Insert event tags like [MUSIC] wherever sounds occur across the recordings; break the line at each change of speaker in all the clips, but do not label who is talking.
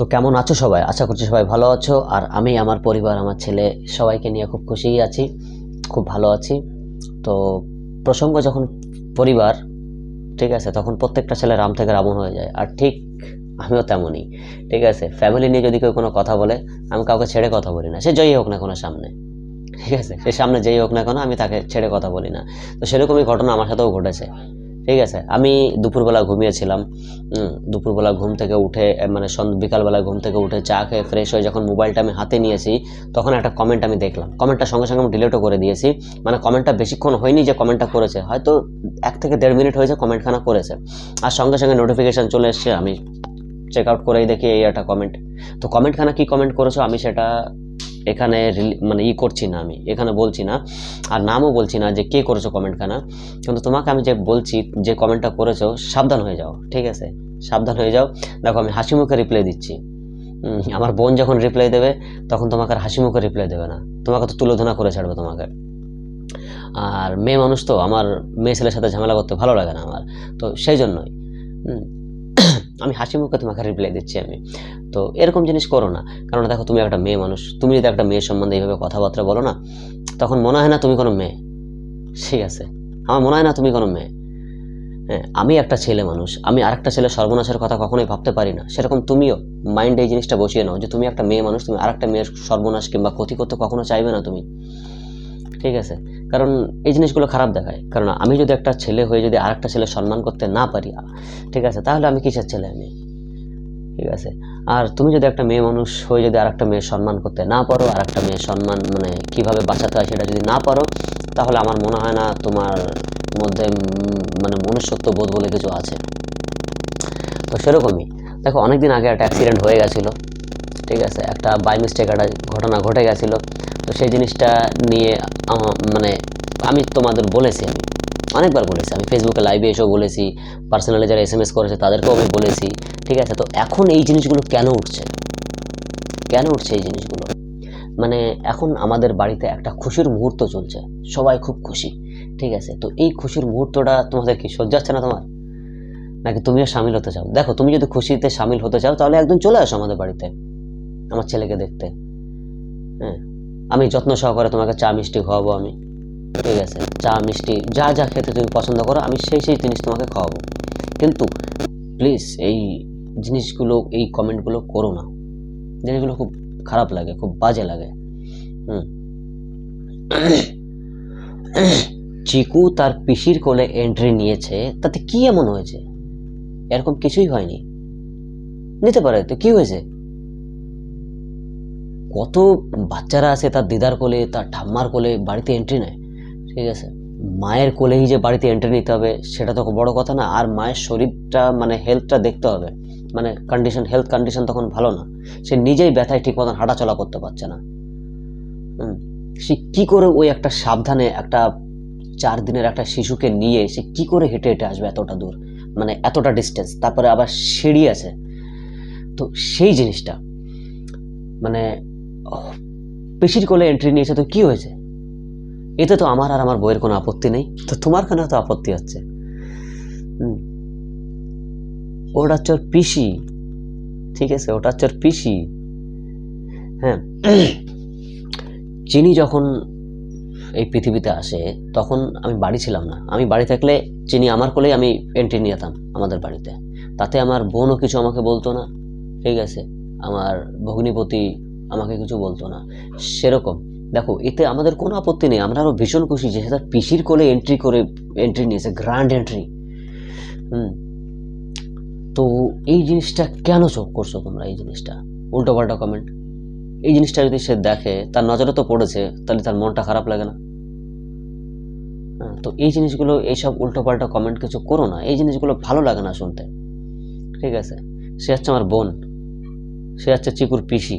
তো কেমন আছো সবাই? আশা করছি সবাই ভালো আছো। আর আমি, আমার পরিবার, আমার ছেলে সবাইকে নিয়ে খুব খুশিই আছি, খুব ভালো আছি। তো প্রসঙ্গ যখন পরিবার, ঠিক আছে, তখন প্রত্যেকটা ছেলে রাম থেকে রাবণ হয়ে যায়। আর ঠিক আমিও তেমনই, ঠিক আছে? ফ্যামিলি নিয়ে যদি কেউ কোনো কথা বলে, আমি কাউকে ছেড়ে কথা বলি না। সে জয়ী হোক না কোনো সামনে, ঠিক আছে? সে সামনে যেই হোক না কেন, আমি তাকে ছেড়ে কথা বলি না। তো সেরকমই ঘটনা আমার সাথেও ঘটেছে। ঠিক আছে? আমি দুপুরবেলা ঘুমিয়েছিলাম। দুপুরবেলা ঘুম থেকে উঠে মানে বিকালবেলা ঘুম থেকে উঠে চা খেয়ে ফ্রেশ হয়ে যখন মোবাইলটা আমি হাতে নিয়েছি, তখন একটা কমেন্ট আমি দেখলাম। কমেন্টটা সঙ্গে সঙ্গে আমি ডিলিটও করে দিয়েছি। মানে কমেন্টটা বেশিক্ষণ হয়নি যে কমেন্টটা করেছে। হয়তো এক থেকে দেড় মিনিট হয়েছে কমেন্টখানা করেছে। আর সঙ্গে সঙ্গে নোটিফিকেশান চলে এসছে, আমি চেক আউট করেই দেখি এই একটা কমেন্ট তো কমেন্টখানা কি কমেন্ট করেছ? আমি সেটা এখানে মানে ই করছি না আমি। এখানে বলছি না, আর নামও বলছি না যে কে করেছ কমেন্টখানা কিন্তু তোমাকে আমি যে বলছি, যে কমেন্টটা করেছ, সাবধান হয়ে যাও, ঠিক আছে? সাবধান হয়ে যাও। দেখো, আমি হাসি মুখে রিপ্লাই দিচ্ছি। আমার বোন যখন রিপ্লাই দেবে, তখন তোমাকে আর হাসি মুখে রিপ্লাই দেবে না। তোমাকে তো তুলোধনা করে ছাড়বে তোমাকে। আর মেয়ে মানুষ তো, আমার মেয়ে ছেলের সাথে ঝামেলা করতে ভালো লাগে না আমার। তো সেই জন্যই [COUGHS] আমি হাসি মুখে তোমাকে রিপ্লাই দিচ্ছি আমি। তো এরকম জিনিস করো না। কারণ দেখো তুমি একটা মেয়ে মানুষ, তুমি যদি একটা মেয়ের সম্বন্ধে এইভাবে কথাবার্তা বলো না, তখন মনে হয় না তুমি কোনো মেয়ে। ঠিক আছে? আমার মনে হয় না তুমি কোনো মেয়ে। হ্যাঁ আমি একটা ছেলে মানুষ, আমি আরেকটা ছেলে সর্বনাশের কথা কখনোই ভাবতে পারি না। সেরকম তুমিও মাইন্ডে এই জিনিসটা বসিয়ে নাও যে তুমি একটা মেয়ে মানুষ, তুমি আরেকটা মেয়ের সর্বনাশ কিংবা ক্ষতি করতে কখনো চাইবে না তুমি। ঠিক আছে? কারণ এই জিনিসগুলো খারাপ দেখায়। কারণ আমি যদি একটা ছেলে হয়ে যদি আরেকটা ছেলে সম্মান করতে না পারি, ঠিক আছে? তাহলে আমি কিসের ছেলে আমি? ঠিক আছে? আর তুমি যদি একটা মেয়ে মানুষ হয়ে যদি আরেকটা মেয়ের সম্মান করতে না পারো আর একটা মেয়ের সম্মান মানে কীভাবে বাঁচাতে হয় সেটা যদি না পারো, তাহলে আমার মনে হয় না তোমার মধ্যে মানে মনুষ্যত্ব বোধ বলে কিছু আছে। তো সেরকমই। দেখো, অনেকদিন আগে একটা অ্যাক্সিডেন্ট হয়ে গেছিল, ঠিক আছে? একটা বাই মিস্টেক একটা ঘটনা ঘটে গেছিল। তো সেই জিনিসটা নিয়ে মানে আমি তোমাদের বলেছি আমি। অনেকবার বলেছি। আমি ফেসবুকে লাইভে এসেও বলেছি পার্সোনালি যারা এস এম এস করেছে তাদেরকেও আমি বলেছি, ঠিক আছে? তো এখন এই জিনিসগুলো কেন উঠছে? কেন উঠছে এই জিনিসগুলো? মানে এখন আমাদের বাড়িতে একটা খুশির মুহূর্ত চলছে। সবাই খুব খুশি, ঠিক আছে? তো এই খুশির মুহূর্তটা তোমাদের কি সহ্য হচ্ছে না তোমার? নাকি তুমিও সামিল হতে চাও? দেখো, তুমি যদি খুশিতে সামিল হতে চাও, তাহলে একদম চলে আসো আমাদের বাড়িতে, আমার ছেলেকে দেখতে। হ্যাঁ? আমি যত্ন সহকারে তোমাকে চা মিষ্টি খাওয়াবো আমি। ঠিক আছে, চা, মিষ্টি, যা যা খেতে তুমি পছন্দ করো, আমি সেই সেই জিনিস তোমাকে খাওয়াবো। কিন্তু প্লিজ এই জিনিসগুলো, এই কমেন্টগুলো করো না। জিনিসগুলো খুব খারাপ লাগে, খুব বাজে লাগে। হুম। চিকু তার পিসির কোলে এন্ট্রি নিয়েছে, তাতে কি এমন হয়েছে? এরকম কিছুই হয়নি। নিতে পারে, তো কি হয়েছে? কত বাচ্চারা আছে তার দিদার কোলে, তার ঠাম্মার কোলে বাড়িতে এন্ট্রি নেয়। ঠিক আছে। মায়ের কোলেই যে বাড়িতে এন্ট্রি নিতে হবে, সেটা তো বড় কথা না। আর মায়ের শরীরটা মানে হেলথটা দেখতে হবে। মানে কন্ডিশন হেলথ কন্ডিশন তখন ভালো না। সে নিজেই ব্যথায় ঠিক মতন হাঁটাচলা করতে পারছে না। সে কি করে ওই একটা সাবধানে, একটা চার দিনের একটা শিশুকে নিয়ে সে কি করে হেঁটে হেঁটে আসবে এতটা দূর? মানে এতটা ডিস্টেন্স তারপরে আবার সিঁড়ি আছে। তো সেই জিনিসটা মানে পেশির কোলে এন্ট্রি নিয়েছে তো কি হয়েছে? এতে তো আমার আর আমার বইয়ের কোনো আপত্তি নেই। তো তোমার কেন তো আপত্তি হচ্ছে? ওটা ওর পিসি। ঠিক আছে, ওটা ওর পিসি। হ্যাঁ। চিনি যখন এই পৃথিবীতে আসে, তখন আমি বাড়ি ছিলাম না। আমি বাড়ি থাকলে চিনি আমার কোলেই আমি এন্ট্রি নিয়ে যেতাম আমাদের বাড়িতে। তাতে আমার বোনও কিছু আমাকে বলতো না। ঠিক আছে, আমার ভগ্নিপতি আমাকে কিছু বলতো না। সেরকম। দেখো, এতে আমাদের কোনো আপত্তি নেই। আমরা আরও ভীষণ খুশি যে সে তার পিসির কোলে এন্ট্রি করে এন্ট্রি নিয়েছে গ্র্যান্ড এন্ট্রি হুম। তো এই জিনিসটা কেন চোখ করছ তোমরা, এই জিনিসটা? উল্টো পাল্টা কমেন্ট এই জিনিসটা যদি সে দেখে, তার নজরে তো পড়েছে, তাহলে তার মনটা খারাপ লাগে না। তো এই জিনিসগুলো, এইসব উল্টো পাল্টা কমেন্ট কিছু করো না। এই জিনিসগুলো ভালো লাগে না শুনতে। ঠিক আছে? সে হচ্ছে আমার বোন। সে হচ্ছে চিকুর পিসি।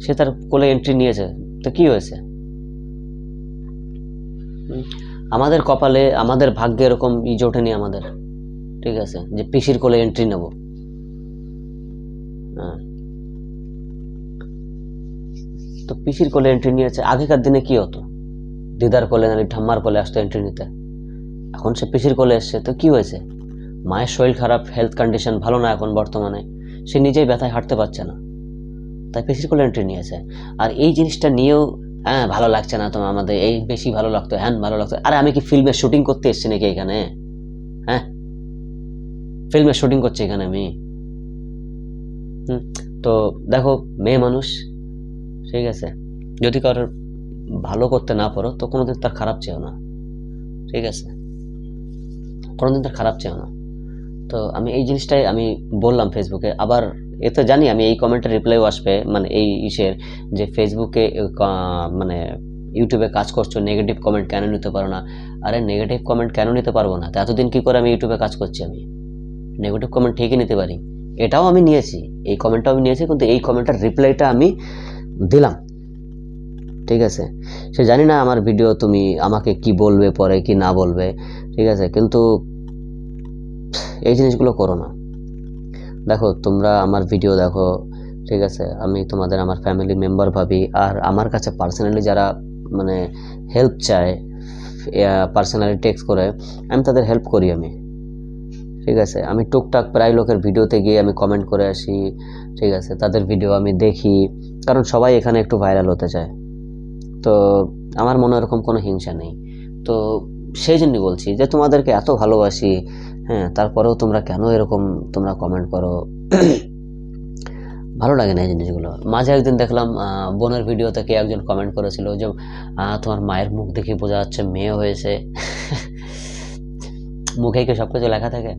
সে তার কোলে এন্ট্রি নিয়েছে। তো কি হয়েছে? আমাদের কপালে, আমাদের ভাগ্যে এরকম ই জোটেনি আমাদের, ঠিক আছে? যে পিসির কোলে এন্ট্রি নেব। হ্যাঁ। তো পিসির কোলে এন্ট্রি নিয়েছে। আগেকার দিনে কি হতো? দিদার কোলে নাহলে ঠাম্মার কোলে আসতো এন্ট্রি নিতে। এখন সে পিসির কোলে এসছে। তো কি হয়েছে? মায়ের শরীর খারাপ হেলথ কন্ডিশন ভালো না এখন বর্তমানে। সে নিজেই ব্যথায় হাঁটতে পারছে না। তাই ফিজিক্যাল এন্ট্রি নিয়েছে। আর এই জিনিসটা নিয়েও হ্যাঁ ভালো লাগছে না তোমার আমাদের, এই বেশি ভালো লাগতো হ্যান ভালো লাগতো। আরে আমি কি ফিল্মের শুটিং করতে এসেছি নাকি এখানে? হ্যাঁ? ফিল্মের শুটিং করছি এখানে আমি। তো দেখো, মেয়ে মানুষ, ঠিক আছে? যদি কারোর ভালো করতে না পারো, তো কোনোদিন তার খারাপ চেও না। ঠিক আছে? কোনোদিন তার খারাপ চেও না। তো আমি এই জিনিসটাই আমি বললাম ফেসবুকে আবার এতে জানি, আমি এই কমেন্টের রিপ্লাইও আসবে মানে এই ইসের যে ফেসবুকে মানে ইউটিউবে কাজ করছ নেগেটিভ কমেন্ট কেন নিতে পারো না? আরে নেগেটিভ কমেন্ট কেন নিতে পারব না? তা এতদিন কি করে আমি ইউটিউবে কাজ করছি আমি? নেগেটিভ কমেন্ট ঠিকই নিতে পারি। এটাও আমি নিয়েছি, এই কমেন্টটাও আমি নিয়েছি, কিন্তু এই কমেন্টের রিপ্লাইটা আমি দিলাম। ঠিক আছে? সে জানি না আমার ভিডিও তুমি আমাকে কি বলবে, পরে কি না বলবে। ঠিক আছে? কিন্তু এই জিনিসগুলো করো না। দেখো, তোমরা আমার ভিডিও দেখো, ঠিক আছে? আমি তোমাদের আমার ফ্যামিলি মেম্বার ভাবি। আর আমার কাছে পার্সোনালি যারা মানে হেল্প চায় পার্সোনালি টেক্সট করে, আমি তাদের হেল্প করি আমি। ঠিক আছে? আমি টুকটাক প্রায় লোকের ভিডিওতে গিয়ে আমি কমেন্ট করে আসি, ঠিক আছে? তাদের ভিডিও আমি দেখি, কারণ সবাই এখানে একটু ভাইরাল হতে চায়। তো আমার মনে এরকম কোনো হিংসা নেই। তো সেই জন্যই বলছি যে তোমাদেরকে এত ভালোবাসি হ্যাঁ তারপরেও তোমরা কেন এরকম তোমরা কমেন্ট করো? ভালো লাগে না এই জিনিসগুলো। মাঝে একদিন দেখলাম বোনের ভিডিও থেকে একজন কমেন্ট করেছিল যে তোমার মায়ের মুখ দেখে বোঝা যাচ্ছে মেয়ে হয়েছে। মুখে কি সব কিছু লেখা থাকে?